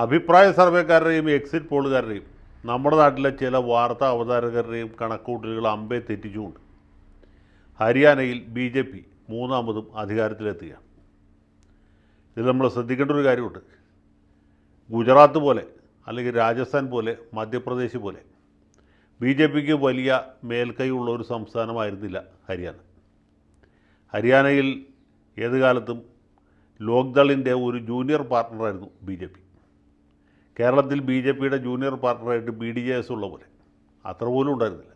അഭിപ്രായ സർവേക്കാരുടെയും എക്സിറ്റ് പോളുകാരുടെയും നമ്മുടെ നാട്ടിലെ ചില വാർത്താ അവതാരകരുടെയും കണക്കൂട്ടലുകൾ അമ്പേ തെറ്റിച്ചുകൊണ്ട് ഹരിയാനയിൽ ബി ജെ പി മൂന്നാമതും അധികാരത്തിലെത്തുകയാണ്. ഇത് നമ്മൾ ശ്രദ്ധിക്കേണ്ട ഒരു കാര്യമുണ്ട്. ഗുജറാത്ത് പോലെ അല്ലെങ്കിൽ രാജസ്ഥാൻ പോലെ മധ്യപ്രദേശ് പോലെ ബി ജെ പിക്ക് വലിയ മേൽക്കൈയുള്ള ഒരു സംസ്ഥാനമായിരുന്നില്ല ഹരിയാന. ഹരിയാനയിൽ ഏത് കാലത്തും ലോക്ദളിന്റെ ഒരു ജൂനിയർ പാർട്ട്ണറായിരുന്നു ബി ജെ പി. കേരളത്തിൽ ബി ജെ പിയുടെ ജൂനിയർ പാർട്ണറായിട്ട് ബി ഡി ജെ എസ് ഉള്ള പോലെ അത്ര പോലും ഉണ്ടായിരുന്നില്ല.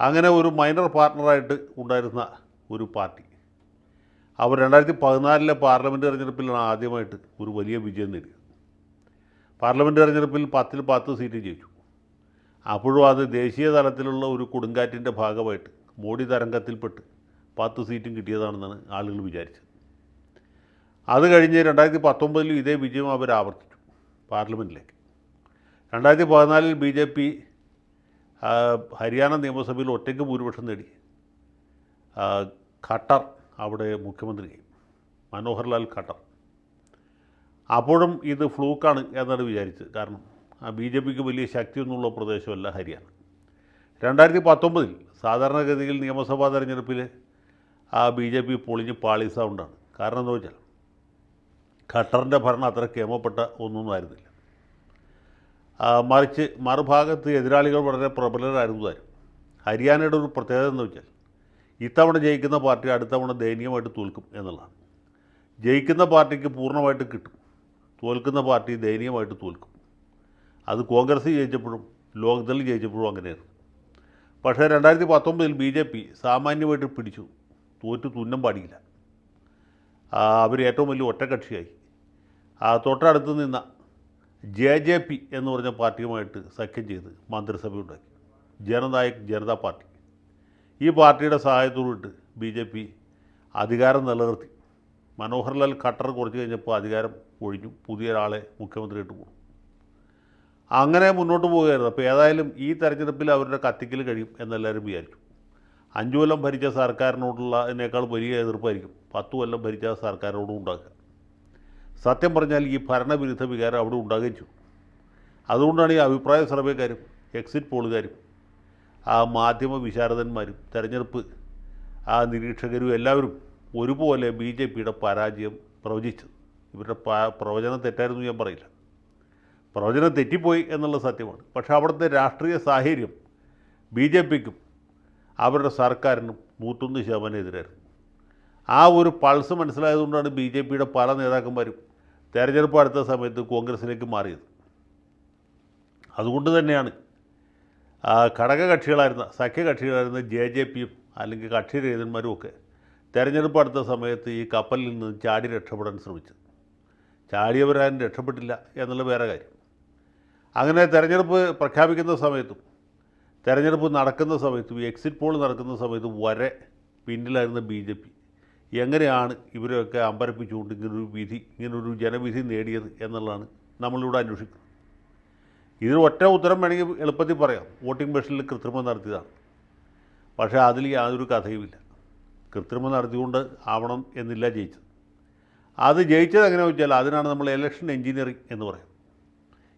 അങ്ങനെ ഒരു മൈനർ പാർട്ണറായിട്ട് ഉണ്ടായിരുന്ന ഒരു പാർട്ടി. അവർ രണ്ടായിരത്തി പതിനാലിലെ പാർലമെന്റ് തെരഞ്ഞെടുപ്പിലാണ് ആദ്യമായിട്ട് ഒരു വലിയ വിജയം നേടിയത്. പാർലമെന്റ് തെരഞ്ഞെടുപ്പിൽ പത്തിൽ പത്ത് സീറ്റ് ജയിച്ചു. അപ്പോഴും അത് ദേശീയ തലത്തിലുള്ള ഒരു കൊടുങ്കാറ്റിന്റെ ഭാഗമായിട്ട് മോഡി തരംഗത്തിൽപ്പെട്ട് പത്ത് സീറ്റും കിട്ടിയതാണെന്നാണ് ആളുകൾ വിചാരിച്ചത്. അത് കഴിഞ്ഞ് രണ്ടായിരത്തി പത്തൊമ്പതിലും ഇതേ വിജയം അവർ ആവർത്തിച്ചു. പാർലമെന്റിലേക്ക് രണ്ടായിരത്തി പതിനാലിൽ ബി ജെ പി ഹരിയാന നിയമസഭയിൽ ഒറ്റയ്ക്ക് ഭൂരിപക്ഷം നേടി. ഖട്ടർ അവിടെ മുഖ്യമന്ത്രി മനോഹർലാൽ ഖട്ടർ. അപ്പോഴും ഇത് ഫ്ലൂക്കാണ് എന്നാണ് വിചാരിച്ചത്. കാരണം ബി ജെ പിക്ക് വലിയ ശക്തിയൊന്നുമുള്ള പ്രദേശമല്ല ഹരിയാന. രണ്ടായിരത്തി പത്തൊമ്പതിൽ സാധാരണഗതിയിൽ നിയമസഭാ തെരഞ്ഞെടുപ്പിൽ ആ ബി ജെ പി പൊളിഞ്ഞ് പാളി സൗണ്ടാണ് കാരണം എന്താ വെച്ചാൽ ഖട്ടറിന്റെ ഭരണം അത്ര കേമപ്പെട്ട ഒന്നൊന്നും ആയിരുന്നില്ല. മറിച്ച് മറുഭാഗത്ത് എതിരാളികൾ വളരെ പ്രബലരായിരുന്നു ഹരിയാനയുടെ ഒരു പ്രത്യേകത എന്ന് വെച്ചാൽ ഇത്തവണ ജയിക്കുന്ന പാർട്ടി അടുത്തവണ ദയനീയമായിട്ട് തോൽക്കും എന്നുള്ളതാണ്. ജയിക്കുന്ന പാർട്ടിക്ക് പൂർണമായിട്ട് കിട്ടും. തോൽക്കുന്ന പാർട്ടി ദയനീയമായിട്ട് തോൽക്കും. അത് കോൺഗ്രസ് ജയിച്ചപ്പോഴും ലോക്ദൾ ജയിച്ചപ്പോഴും അങ്ങനെയായിരുന്നു. പക്ഷേ രണ്ടായിരത്തി പത്തൊമ്പതിൽ ബി ജെ പി സാമാന്യമായിട്ട് പിടിച്ചു. തോറ്റു തുന്നം പാടിയില്ല. അവർ ഏറ്റവും വലിയ ഒറ്റക്കക്ഷിയായി തൊട്ടടുത്ത് നിന്ന ജെ ജെ പി എന്ന് പറഞ്ഞ പാർട്ടിയുമായിട്ട് സഖ്യം ചെയ്ത് മന്ത്രിസഭ ഉണ്ടാക്കി. ജനനായക് ജനതാ പാർട്ടി. ഈ പാർട്ടിയുടെ സഹായത്തോടുകൂട്ട് ബി ജെ പി അധികാരം നിലനിർത്തി. മനോഹർലാൽ ഖട്ടർ കുറച്ച് കഴിഞ്ഞപ്പോൾ അധികാരം ഒഴിഞ്ഞു. പുതിയ ഒരാളെ മുഖ്യമന്ത്രിയായിട്ട് പോകും. അങ്ങനെ മുന്നോട്ട് പോവുകയായിരുന്നു. അപ്പോൾ ഏതായാലും ഈ തെരഞ്ഞെടുപ്പിൽ അവരുടെ കത്തിക്കൽ കഴിയും എന്നെല്ലാവരും വിചാരിച്ചു അഞ്ചു കൊല്ലം ഭരിച്ച സർക്കാരിനോടുള്ള അതിനേക്കാൾ വലിയ എതിർപ്പായിരിക്കും. പത്ത് കൊല്ലം ഭരിച്ച സർക്കാരിനോടും ഉണ്ടാക്കുക. സത്യം പറഞ്ഞാൽ ഈ ഭരണവിരുദ്ധ വികാരം അവിടെ ഉണ്ടാകുകയും ചെയ്യും. അതുകൊണ്ടാണ് ഈ അഭിപ്രായ സർവേക്കാരും എക്സിറ്റ് പോളുകാരും ആ മാധ്യമ വിശാരദന്മാരും തെരഞ്ഞെടുപ്പ് ആ നിരീക്ഷകരും എല്ലാവരും ഒരുപോലെ ബി ജെ പിയുടെ പരാജയം പ്രവചിച്ചത്. ഇവരുടെ പ്രവചനം തെറ്റായിരുന്നു ഞാൻ പറയില്ല. പ്രവചനം തെറ്റിപ്പോയി എന്നുള്ള സത്യമാണ്. പക്ഷേ അവിടുത്തെ രാഷ്ട്രീയ സാഹചര്യം ബി ജെ പിക്കും അവരുടെ സർക്കാരിന് നൂറ്റൊന്ന് ശതമാനം എതിരായിരുന്നു. ആ ഒരു പൾസ് മനസ്സിലായതുകൊണ്ടാണ് ബി ജെ പിയുടെ പല നേതാക്കന്മാരും തെരഞ്ഞെടുപ്പ് അടുത്ത സമയത്ത് കോൺഗ്രസിലേക്ക് മാറിയത്. അതുകൊണ്ട് തന്നെയാണ് ഘടകകക്ഷികളായിരുന്ന സഖ്യകക്ഷികളായിരുന്ന ജെ ജെ പിയും അല്ലെങ്കിൽ കക്ഷിരഹിതന്മാരും ഒക്കെ തെരഞ്ഞെടുപ്പ് അടുത്ത സമയത്ത് ഈ കപ്പലിൽ നിന്ന് ചാടി രക്ഷപ്പെടാൻ ശ്രമിച്ചത്. ചാടിയവരാരും രക്ഷപ്പെട്ടില്ല എന്നുള്ള വേറെ കാര്യം. അങ്ങനെ തെരഞ്ഞെടുപ്പ് പ്രഖ്യാപിക്കുന്ന സമയത്തും തെരഞ്ഞെടുപ്പ് നടക്കുന്ന സമയത്ത് എക്സിറ്റ് പോൾ നടക്കുന്ന സമയത്ത് വരെ പിന്നിലായിരുന്ന ബി ജെ പി. എങ്ങനെയാണ് ഇവരെയൊക്കെ അമ്പരപ്പിച്ചുകൊണ്ട് ഇങ്ങനൊരു വിധി ഇങ്ങനൊരു ജനവിധി നേടിയത് എന്നുള്ളതാണ് നമ്മളിവിടെ അന്വേഷിക്കുന്നത്. ഇതിന് ഒറ്റ ഉത്തരം വേണമെങ്കിൽ എളുപ്പത്തിൽ പറയാം. വോട്ടിംഗ് മെഷീനിൽ കൃത്രിമം നടത്തിയതാണ്. പക്ഷേ അതിൽ യാതൊരു കഥയുമില്ല. കൃത്രിമം നടത്തിക്കൊണ്ട് ആവണം എന്നില്ല ജയിച്ചത്. അത് ജയിച്ചത് എങ്ങനെയാണെന്ന് വെച്ചാൽ അതിനാണ് നമ്മൾ ഇലക്ഷൻ എഞ്ചിനീയറിംഗ് എന്ന് പറയുന്നത്.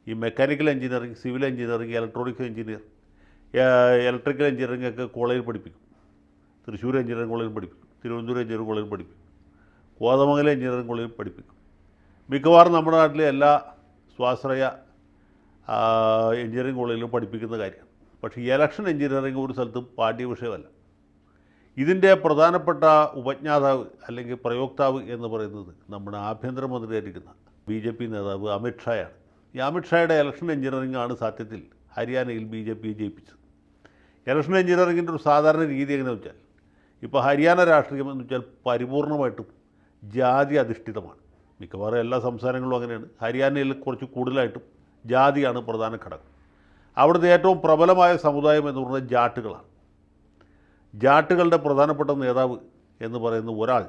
ഈ mechanical engineering civil engineering electronics engineer electrical engineering ഒക്കെ കോളേജിൽ പഠിപ്പിക്കും. തൃശ്ശൂർ എഞ്ചിനീയറിംഗ് കോളേജിൽ പഠിപ്പിക്കും. തിരുവനന്തപുരം എഞ്ചിനീയറിംഗ് കോളേജിൽ പഠിപ്പിക്കും. കോതമംഗലം എഞ്ചിനീയറിംഗ് കോളേജിൽ പഠിപ്പിക്കും. മിക്കവാറും നമ്മുടെ നാട്ടിലെ എല്ലാ സ്വാശ്രയ എഞ്ചിനീയറിംഗ് കോളേജിലും പഠിപ്പിക്കുന്ന കാര്യമാണ്. പക്ഷേ ഇലക്ഷൻ എഞ്ചിനീയറിംഗ് ഒരു സ്ഥലത്തും പാഠ്യ വിഷയമല്ല ഇതിന്റെ പ്രധാനപ്പെട്ട ഉപജ്ഞാതാവ് അല്ലെങ്കിൽ പ്രയോക്താവ് എന്ന് പറയുന്നത് നമ്മുടെ ആഭ്യന്തരമന്ത്രിയായിരിക്കുന്ന ബി ജെ പി നേതാവ് അമിത്ഷായാണ് ഈ അമിത്ഷായുടെ ഇലക്ഷൻ എഞ്ചിനീയറിംഗ് ആണ് സത്യത്തിൽ ഹരിയാനയിൽ ബി ജെ പിയെ ജയിപ്പിച്ചത്. ഇലക്ഷൻ എഞ്ചിനീയറിങ്ങിന്റെ ഒരു സാധാരണ രീതി എങ്ങനെ വെച്ചാൽ ഇപ്പോൾ ഹരിയാന രാഷ്ട്രീയം എന്ന് വെച്ചാൽ പരിപൂർണമായിട്ടും ജാതി അധിഷ്ഠിതമാണ്. മിക്കവാറും എല്ലാ സംസ്ഥാനങ്ങളും അങ്ങനെയാണ്. ഹരിയാനയിൽ കുറച്ച് കൂടുതലായിട്ടും ജാതിയാണ് പ്രധാന ഘടകം. അവിടുത്തെ ഏറ്റവും പ്രബലമായ സമുദായം എന്ന് പറയുന്നത് ജാട്ടുകളാണ്. ജാട്ടുകളുടെ പ്രധാനപ്പെട്ട നേതാവ് എന്ന് പറയുന്ന ഒരാൾ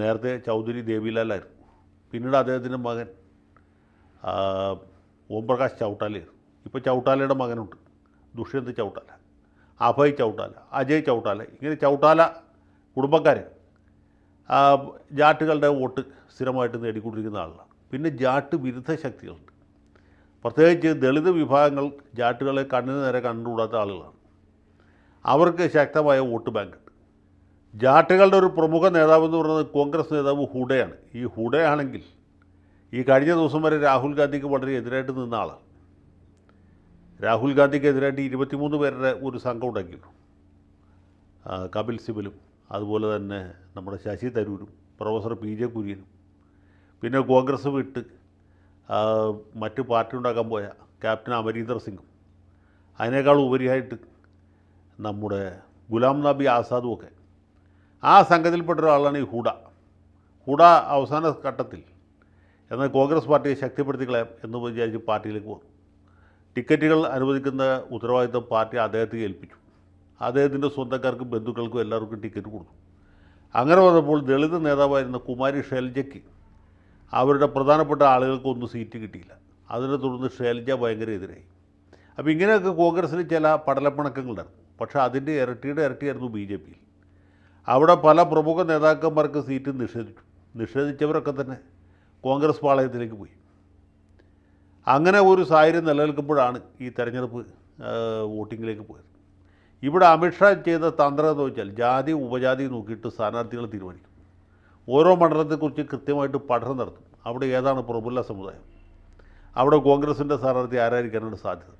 നേരത്തെ ചൗധരി ദേവിലാലായിരുന്നു പിന്നീട് അദ്ദേഹത്തിന്റെ മകൻ ആ, ഓം പ്രകാശ് ചൗട്ടാലയായിരുന്നു ഇപ്പോൾ ചൗട്ടാലയുടെ മകനുണ്ട്. ദുഷ്യന്ത് ചൗട്ടാല അഭയ് ചൗട്ടാല അജയ് ചൗട്ടാല ഇങ്ങനെ ചൗട്ടാല കുടുംബക്കാർ ജാട്ടുകളുടെ വോട്ട് സ്ഥിരമായിട്ട് നേടിക്കൊണ്ടിരിക്കുന്ന ആളാണ് പിന്നെ ജാട്ട് വിരുദ്ധ ശക്തികളുണ്ട്. പ്രത്യേകിച്ച് ദളിത് വിഭാഗങ്ങൾ ജാട്ടുകളെ കണ്ണിന് നേരെ കണ്ടുകൂടാത്ത ആളുകളാണ്. അവർക്ക് ശക്തമായ വോട്ട് ബാങ്ക് ഉണ്ട്. ജാട്ടുകളുടെ ഒരു പ്രമുഖ നേതാവ് എന്ന് പറയുന്നത് കോൺഗ്രസ് നേതാവ് ഹുഡയാണ്. ഈ ഹുഡയാണെങ്കിൽ ഈ കഴിഞ്ഞ ദിവസം വരെ രാഹുൽ ഗാന്ധിക്ക് വളരെ എതിരായിട്ട് നിന്ന ആളാണ്. രാഹുൽ ഗാന്ധിക്കെതിരായിട്ട് ഇരുപത്തിമൂന്ന് പേരുടെ ഒരു സംഘം ഉണ്ടാക്കിയിരുന്നു കപിൽ സിബലും അതുപോലെ തന്നെ നമ്മുടെ ശശി തരൂരും പ്രൊഫസർ പി ജെ കുര്യനും പിന്നെ കോൺഗ്രസ് വിട്ട് മറ്റ് പാർട്ടി ഉണ്ടാക്കാൻ പോയ ക്യാപ്റ്റൻ അമരീന്ദർ സിംഗും അതിനേക്കാൾ ഉപരിയായിട്ട് നമ്മുടെ ഗുലാം നബി ആസാദും ഒക്കെ. ആ സംഘത്തിൽപ്പെട്ട ഒരാളാണ് ഈ ഹുഡ. ഹൂഡ അവസാന ഘട്ടത്തിൽ എന്നാൽ കോൺഗ്രസ് പാർട്ടിയെ ശക്തിപ്പെടുത്തിക്കളയാം എന്ന് വിചാരിച്ച് പാർട്ടിയിലേക്ക് വന്നു ടിക്കറ്റുകൾ അനുവദിക്കുന്ന ഉത്തരവാദിത്തം പാർട്ടി അദ്ദേഹത്തെ ഏൽപ്പിച്ചു. അദ്ദേഹത്തിന്റെ സ്വന്തക്കാർക്കും ബന്ധുക്കൾക്കും എല്ലാവർക്കും ടിക്കറ്റ് കൊടുത്തു. അങ്ങനെ വന്നപ്പോൾ ദളിത് നേതാവായിരുന്ന കുമാരി ഷേൽജയ്ക്ക് അവരുടെ പ്രധാനപ്പെട്ട ആളുകൾക്കൊന്നും സീറ്റ് കിട്ടിയില്ല. അതിനെ തുടർന്ന് ഷേൽജ ഭയങ്കര എതിരായി. അപ്പോൾ ഇങ്ങനെയൊക്കെ കോൺഗ്രസ്സിൽ ചില പടലപ്പിണക്കങ്ങളുണ്ടായിരുന്നു പക്ഷേ അതിന്റെ ഇരട്ടിയുടെ ഇരട്ടിയായിരുന്നു ബി ജെ പിയിൽ. അവിടെ പല പ്രമുഖ നേതാക്കന്മാർക്ക് സീറ്റ് നിഷേധിച്ചു. നിഷേധിച്ചവരൊക്കെ തന്നെ കോൺഗ്രസ് പാളയത്തിലേക്ക് പോയി. അങ്ങനെ ഒരു സാഹചര്യം നിലനിൽക്കുമ്പോഴാണ് ഈ തെരഞ്ഞെടുപ്പ് വോട്ടിങ്ങിലേക്ക് പോയത്. ഇവിടെ അമിത്ഷാ ചെയ്ത തന്ത്രം എന്ന് വെച്ചാൽ ജാതി ഉപജാതി നോക്കിയിട്ട് സ്ഥാനാർത്ഥികൾ തീരുമാനിക്കും. ഓരോ മണ്ഡലത്തെക്കുറിച്ച് കൃത്യമായിട്ട് പഠനം നടത്തും. അവിടെ ഏതാണ് പ്രബുല്ല സമുദായം? അവിടെ കോൺഗ്രസിന്റെ സ്ഥാനാർത്ഥി ആരായിരിക്കാനാണ് സാധ്യത?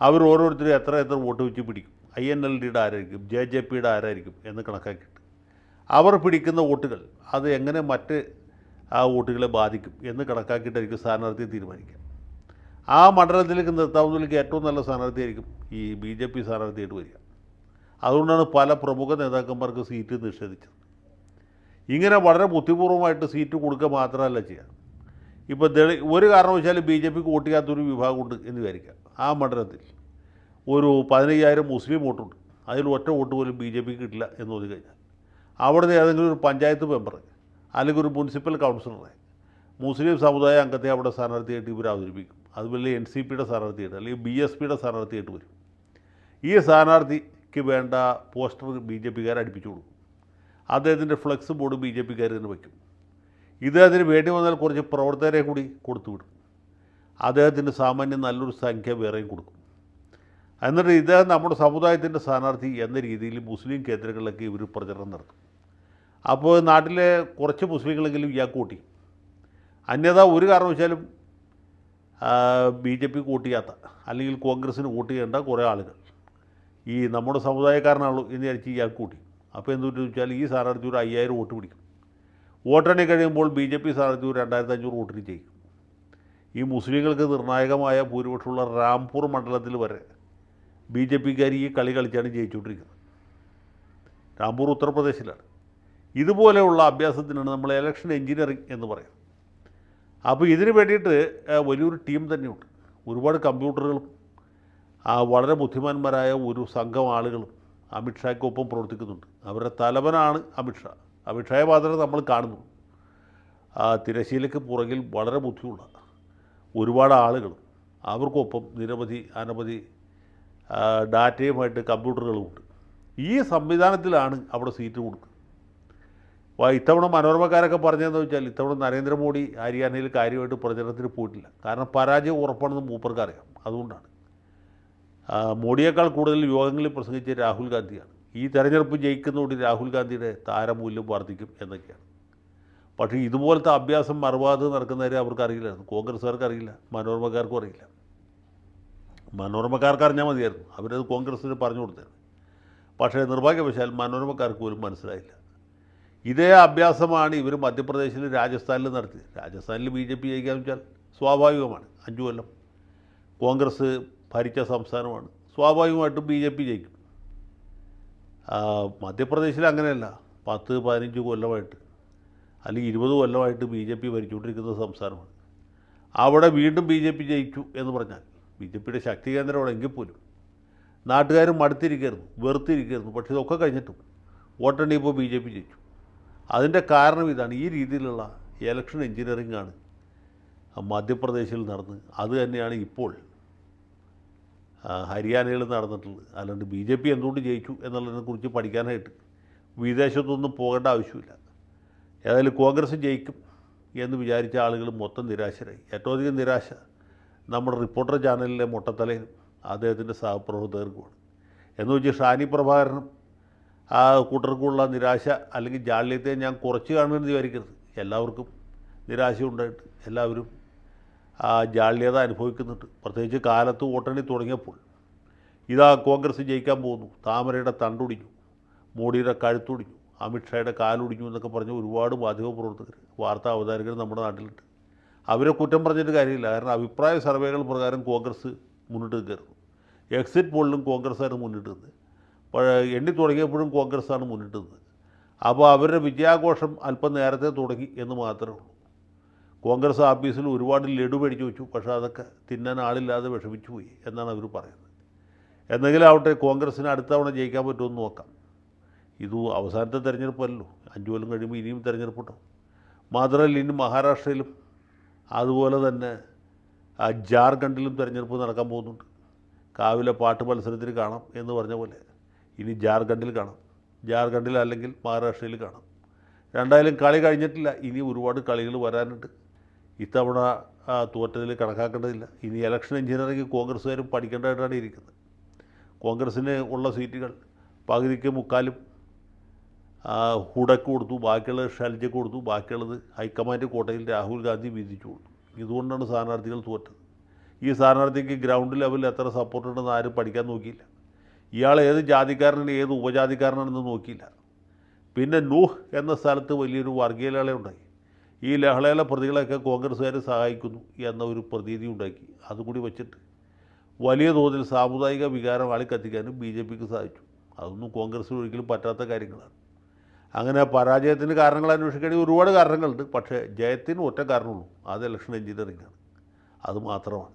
അവർ ഓരോരുത്തരും എത്ര എത്ര വോട്ട് വെച്ച് പിടിക്കും? ഐ എൻ എൽ ഡിയുടെ ആരായിരിക്കും? ജെ ജെ പിയുടെ ആരായിരിക്കും എന്ന് കണക്കാക്കിയിട്ട്. അവർ പിടിക്കുന്ന വോട്ടുകൾ അത് എങ്ങനെ മറ്റ് ആ വോട്ടുകളെ ബാധിക്കും എന്ന് കണക്കാക്കിയിട്ടായിരിക്കും സ്ഥാനാർത്ഥിയെ തീരുമാനിക്കുക. ആ മണ്ഡലത്തിലേക്ക് നിർത്താവുന്നതിലേക്ക് ഏറ്റവും നല്ല സ്ഥാനാർത്ഥിയായിരിക്കും ഈ ബി ജെ പി സ്ഥാനാർത്ഥിയായിട്ട് വരിക. അതുകൊണ്ടാണ് പല പ്രമുഖ നേതാക്കന്മാർക്ക് സീറ്റ് നിഷേധിച്ചത്. ഇങ്ങനെ വളരെ ബുദ്ധിപൂർവമായിട്ട് സീറ്റ് കൊടുക്കുക മാത്രമല്ല ചെയ്യുക. ഇപ്പോൾ ദളി ഒരു കാരണവശാലും ബി ജെ പിക്ക് വോട്ട് ചെയ്യാത്തൊരു വിഭാഗമുണ്ട് എന്ന് വിചാരിക്കുക. ആ മണ്ഡലത്തിൽ ഒരു പതിനയ്യായിരം മുസ്ലിം വോട്ടുണ്ട്. അതിൽ ഒറ്റ വോട്ട് പോലും ബി ജെ പിക്ക് കിട്ടില്ല എന്ന് തോന്നി അവിടുന്ന് ഏതെങ്കിലും ഒരു പഞ്ചായത്ത് മെമ്പർ അല്ലെങ്കിൽ ഒരു മുനിസിപ്പൽ കൗൺസിലറെ മുസ്ലിം സമുദായ അംഗത്തെ അവിടെ സ്ഥാനാർത്ഥിയായിട്ട് ഇവർ അവതരിപ്പിക്കും. അതുപോലെ എൻ സി പിയുടെ സ്ഥാനാർത്ഥിയായിട്ട് അല്ലെങ്കിൽ ബി എസ് പിയുടെ സ്ഥാനാർത്ഥിയായിട്ട് വരും. ഈ സ്ഥാനാർത്ഥിക്ക് വേണ്ട പോസ്റ്റർ ബി ജെ പിക്കാർ അടുപ്പിച്ചു കൊടുക്കും. അദ്ദേഹത്തിന്റെ ഫ്ലെക്സ് ബോർഡ് ബി ജെ പിക്കാർ തന്നെ വയ്ക്കും. ഇദ്ദേഹത്തിന് വേണ്ടി വന്നാൽ കുറച്ച് പ്രവർത്തകരെ കൂടി കൊടുത്തു വിടും. അദ്ദേഹത്തിന് സാമാന്യം നല്ലൊരു സംഖ്യ വേറെയും കൊടുക്കും. എന്നിട്ട് ഇദ്ദേഹം നമ്മുടെ സമുദായത്തിന്റെ സ്ഥാനാർത്ഥി എന്ന രീതിയിൽ മുസ്ലിം കേന്ദ്രങ്ങളിലൊക്കെ ഇവർ പ്രചരണം നടത്തും. അപ്പോൾ നാട്ടിലെ കുറച്ച് മുസ്ലിങ്ങളെങ്കിലും ഇയാൾക്ക് വോട്ട് ചെയ്യും. അന്യത ഒരു കാരണവശാലും ബി ജെ പി വോട്ട് ചെയ്യാത്ത അല്ലെങ്കിൽ കോൺഗ്രസ്സിന് വോട്ട് ചെയ്യേണ്ട കുറേ ആളുകൾ. ഈ നമ്മുടെ സമുദായക്കാരനാണല്ലോ എന്ന് വിചാരിച്ച് ഇയാൾക്ക് കൂട്ടി. അപ്പോൾ എന്തു വെച്ചാൽ ഈ സ്ഥാനാർത്ഥി ഒരു അയ്യായിരം വോട്ട് പിടിക്കും. വോട്ടെണ്ണി കഴിയുമ്പോൾ ബി ജെ പി സ്ഥാനാർത്ഥി ഒരു രണ്ടായിരത്തി അഞ്ഞൂറ് വോട്ടിന് ജയിക്കും. ഈ മുസ്ലിങ്ങൾക്ക് നിർണായകമായ ഭൂരിപക്ഷമുള്ള റാംപൂർ മണ്ഡലത്തിൽ വരെ ബി ജെ പിക്കാർ ഈ കളി കളിച്ചാണ് ജയിച്ചുകൊണ്ടിരിക്കുന്നത്. രാംപൂർ ഉത്തർപ്രദേശിലാണ്. ഇതുപോലെയുള്ള അഭ്യാസത്തിനാണ് നമ്മൾ ഇലക്ഷൻ എഞ്ചിനീയറിംഗ് എന്ന് പറയുന്നത്. അപ്പോൾ ഇതിന് വേണ്ടിയിട്ട് വലിയൊരു ടീം തന്നെയുണ്ട്. ഒരുപാട് കമ്പ്യൂട്ടറുകളും വളരെ ബുദ്ധിമാന്മാരായ ഒരു സംഘം ആളുകളും അമിത്ഷായ്ക്കൊപ്പം പ്രവർത്തിക്കുന്നുണ്ട്. അവരുടെ തലവനാണ് അമിത്ഷാ അമിത്ഷായെ മാത്രമേ നമ്മൾ കാണുന്നു തിരശ്ശീലയ്ക്ക് പുറകിൽ വളരെ ബുദ്ധിയുള്ള ഒരുപാട് ആളുകൾ അവർക്കൊപ്പം നിരവധി അനവധി ഡാറ്റയുമായിട്ട് കമ്പ്യൂട്ടറുകളുമുണ്ട്. ഈ സംവിധാനത്തിലാണ് അവിടെ സീറ്റ് അപ്പോൾ ഇത്തവണ മനോരമക്കാരൊക്കെ പറഞ്ഞതെന്ന് വെച്ചാൽ ഇത്തവണ നരേന്ദ്രമോദി ഹരിയാനയിൽ കാര്യമായിട്ട് പ്രചരണത്തിന് പോയിട്ടില്ല. കാരണം പരാജയം ഉറപ്പാണെന്ന് മൂപ്പർക്ക് അറിയാം. അതുകൊണ്ടാണ്. മോഡിയേക്കാൾ കൂടുതൽ യോഗങ്ങളിൽ പ്രസംഗിച്ച രാഹുൽ ഗാന്ധിയാണ്. ഈ തെരഞ്ഞെടുപ്പ് ജയിക്കുന്നതോടെ രാഹുൽ ഗാന്ധിയുടെ താരമൂല്യം വർദ്ധിക്കും എന്നൊക്കെയാണ്. പക്ഷേ ഇതുപോലത്തെ അഭ്യാസം മറുപാത് നടക്കുന്നവരെ അവർക്ക് അറിയില്ലായിരുന്നു. കോൺഗ്രസ്സുകാർക്ക് അറിയില്ല. മനോരമക്കാർക്കും അറിയില്ല. മനോരമക്കാർക്ക് അറിഞ്ഞാൽ മതിയായിരുന്നു. അവരത് കോൺഗ്രസ്സിന് പറഞ്ഞു കൊടുത്തായിരുന്നു. പക്ഷേ നിർഭാഗ്യവശാൽ മനോരമക്കാർക്ക് പോലും മനസ്സിലായില്ല. ഇതേ അഭ്യാസമാണ് ഇവർ മധ്യപ്രദേശിലും രാജസ്ഥാനിലും നടത്തിയത്. രാജസ്ഥാനിൽ ബി ജെ പി ജയിക്കാന്ന് വെച്ചാൽ സ്വാഭാവികമാണ്. അഞ്ചു കൊല്ലം. കോൺഗ്രസ് ഭരിച്ച സംസ്ഥാനമാണ്. സ്വാഭാവികമായിട്ടും ബി ജെ പി ജയിക്കും. മധ്യപ്രദേശിൽ അങ്ങനെയല്ല. പത്ത് പതിനഞ്ച് കൊല്ലമായിട്ട് അല്ലെങ്കിൽ ഇരുപത് കൊല്ലമായിട്ട് ബി ജെ പി ഭരിച്ചുകൊണ്ടിരിക്കുന്ന സംസ്ഥാനമാണ്. അവിടെ വീണ്ടും ബി ജെ പി ജയിച്ചു എന്ന് പറഞ്ഞാൽ ബി ജെ പിയുടെ ശക്തി കേന്ദ്രമാണ് എങ്കിൽ പോലും നാട്ടുകാരും മടുത്തിരിക്കായിരുന്നു വെറുത്തിരിക്കായിരുന്നു. പക്ഷേ ഇതൊക്കെ കഴിഞ്ഞിട്ടും വോട്ടെണ്ണി ഇപ്പോൾ ബി ജെ പി ജയിച്ചു. അതിന്റെ കാരണം ഇതാണ്. ഈ രീതിയിലുള്ള ഇലക്ഷൻ എഞ്ചിനീയറിംഗ് ആണ് മധ്യപ്രദേശിൽ നടന്ന്. അത് തന്നെയാണ് ഇപ്പോൾ ഹരിയാനയിൽ നടന്നിട്ടുള്ളത്. അല്ലാണ്ട് ബി ജെ പി എന്തുകൊണ്ട് ജയിച്ചു എന്നുള്ളതിനെക്കുറിച്ച് പഠിക്കാനായിട്ട് വിദേശത്തൊന്നും പോകേണ്ട ആവശ്യമില്ല. ഏതായാലും കോൺഗ്രസ് ജയിക്കും എന്ന് വിചാരിച്ച ആളുകൾ മൊത്തം നിരാശരായി. ഏറ്റവും അധികം നിരാശ നമ്മുടെ റിപ്പോർട്ടർ ചാനലിലെ മുട്ടത്തലയിലും അദ്ദേഹത്തിന്റെ സഹപ്രവർത്തകർക്കുമാണ്. എന്ന് വെച്ച് ഷാനി പ്രഭാകരനും ആ കൂട്ടർക്കുള്ള നിരാശ അല്ലെങ്കിൽ ജാള്യത്തെ ഞാൻ കുറച്ച് കാണുമെന്ന് വിചാരിക്കരുത്. എല്ലാവർക്കും നിരാശയുണ്ടായിട്ട് എല്ലാവരും ആ ജാള്യത അനുഭവിക്കുന്നുണ്ട്. പ്രത്യേകിച്ച് കാലത്ത് വോട്ടെണ്ണി തുടങ്ങിയപ്പോൾ ഇതാ കോൺഗ്രസ് ജയിക്കാൻ പോകുന്നു. താമരയുടെ തണ്ടൊടിഞ്ഞു മോഡിയുടെ കഴുത്തൊടിഞ്ഞു അമിത്ഷായുടെ കാലൊടിഞ്ഞു എന്നൊക്കെ പറഞ്ഞ് ഒരുപാട് മാധ്യമ പ്രവർത്തകർ വാർത്താ അവതാരകർ നമ്മുടെ നാട്ടിലുണ്ട്. അവരെ കുറ്റം പറഞ്ഞിട്ട് കാര്യമില്ല. കാരണം അഭിപ്രായ സർവേകൾ പ്രകാരം കോൺഗ്രസ് മുന്നിട്ട് നിൽക്കരുത് എക്സിറ്റ് പോളിലും കോൺഗ്രസ്സായിരുന്നു മുന്നിട്ട് അപ്പോൾ എണ്ണി തുടങ്ങിയപ്പോഴും കോൺഗ്രസ്സാണ് മുന്നിട്ട് നിന്നത് അപ്പോൾ അവരുടെ വിജയാഘോഷം അല്പം നേരത്തെ തുടങ്ങി എന്ന് മാത്രമേ ഉള്ളൂ. കോൺഗ്രസ് ഓഫീസിൽ ഒരുപാട് ലഡു മേടിച്ചു വെച്ചു പക്ഷേ അതൊക്കെ തിന്നാൻ ആളില്ലാതെ വിഷമിച്ചു പോയി എന്നാണ് അവർ പറയുന്നത്. എന്തെങ്കിലും ആവട്ടെ കോൺഗ്രസ്സിന് അടുത്ത തവണ ജയിക്കാൻ പറ്റുമെന്ന് നോക്കാം. ഇത് അവസാനത്തെ തെരഞ്ഞെടുപ്പല്ലോ അഞ്ചു കൊല്ലം കഴിയുമ്പോൾ ഇനിയും തെരഞ്ഞെടുപ്പുണ്ടാവും മാത്രമല്ല ഇനി മഹാരാഷ്ട്രയിലും അതുപോലെ തന്നെ ജാർഖണ്ഡിലും തെരഞ്ഞെടുപ്പ് നടക്കാൻ പോകുന്നുണ്ട്. കാവിലെ പാട്ട് മത്സരത്തിൽ കാണാം എന്ന് പറഞ്ഞ പോലെ. ഇനി ജാർഖണ്ഡിൽ കാണാം. ജാർഖണ്ഡിൽ അല്ലെങ്കിൽ മഹാരാഷ്ട്രയിൽ കാണാം. രണ്ടായാലും കളി കഴിഞ്ഞിട്ടില്ല. ഇനി ഒരുപാട് കളികൾ വരാനുണ്ട്. ഇത്തവണ തോറ്റതിൽ കണക്കാക്കേണ്ടതില്ല. ഇനി ഇലക്ഷൻ എഞ്ചിനീയറിംഗ് കോൺഗ്രസ്സുകാരും പഠിക്കേണ്ടതായിട്ടാണ് ഇരിക്കുന്നത്. കോൺഗ്രസ്സിന് ഉള്ള സീറ്റുകൾ പകുതിക്ക് മുക്കാലും ഹുഡക്ക് കൊടുത്തു ബാക്കിയുള്ളത് ഷൽജക്ക് കൊടുത്തു ബാക്കിയുള്ളത് ഹൈക്കമാൻഡ് കോട്ടയിൽ രാഹുൽ ഗാന്ധി വീതിച്ചു കൊടുത്തു. ഇതുകൊണ്ടാണ് സ്ഥാനാർത്ഥികൾ തോറ്റത്. ഈ സ്ഥാനാർത്ഥിക്ക് ഗ്രൗണ്ട് ലെവലിൽ എത്ര സപ്പോർട്ട് ഉണ്ടെന്ന് ആരും പഠിക്കാൻ നോക്കിയില്ല. ഇയാൾ ഏത് ജാതിക്കാരനാണ് ഏത് ഉപജാതിക്കാരനാണെന്ന് നോക്കിയില്ല. പിന്നെ നൂഹ് എന്ന സ്ഥലത്ത് വലിയൊരു വർഗീയ ലഹള ഉണ്ടായി ഈ ലഹളയിലെ പ്രതികളെയൊക്കെ കോൺഗ്രസ്സുകാർ സഹായിക്കുന്നു എന്ന ഒരു പ്രതീതി ഉണ്ടാക്കി. അതുകൂടി വെച്ചിട്ട് വലിയ തോതിൽ സാമുദായിക വികാരം ആളിക്കത്തിക്കാനും ബി ജെ പിക്ക് സാധിച്ചു. അതൊന്നും കോൺഗ്രസ്സിന് ഒരിക്കലും പറ്റാത്ത കാര്യങ്ങളാണ്. അങ്ങനെ പരാജയത്തിന് കാരണങ്ങൾ അന്വേഷിക്കണമെങ്കിൽ ഒരുപാട് കാരണങ്ങളുണ്ട്. പക്ഷേ ജയത്തിന് ഒറ്റ കാരണമുള്ളൂ. അത് ഇലക്ഷൻ എഞ്ചിനീയറിംഗ് ആണ്. അത് മാത്രമാണ്.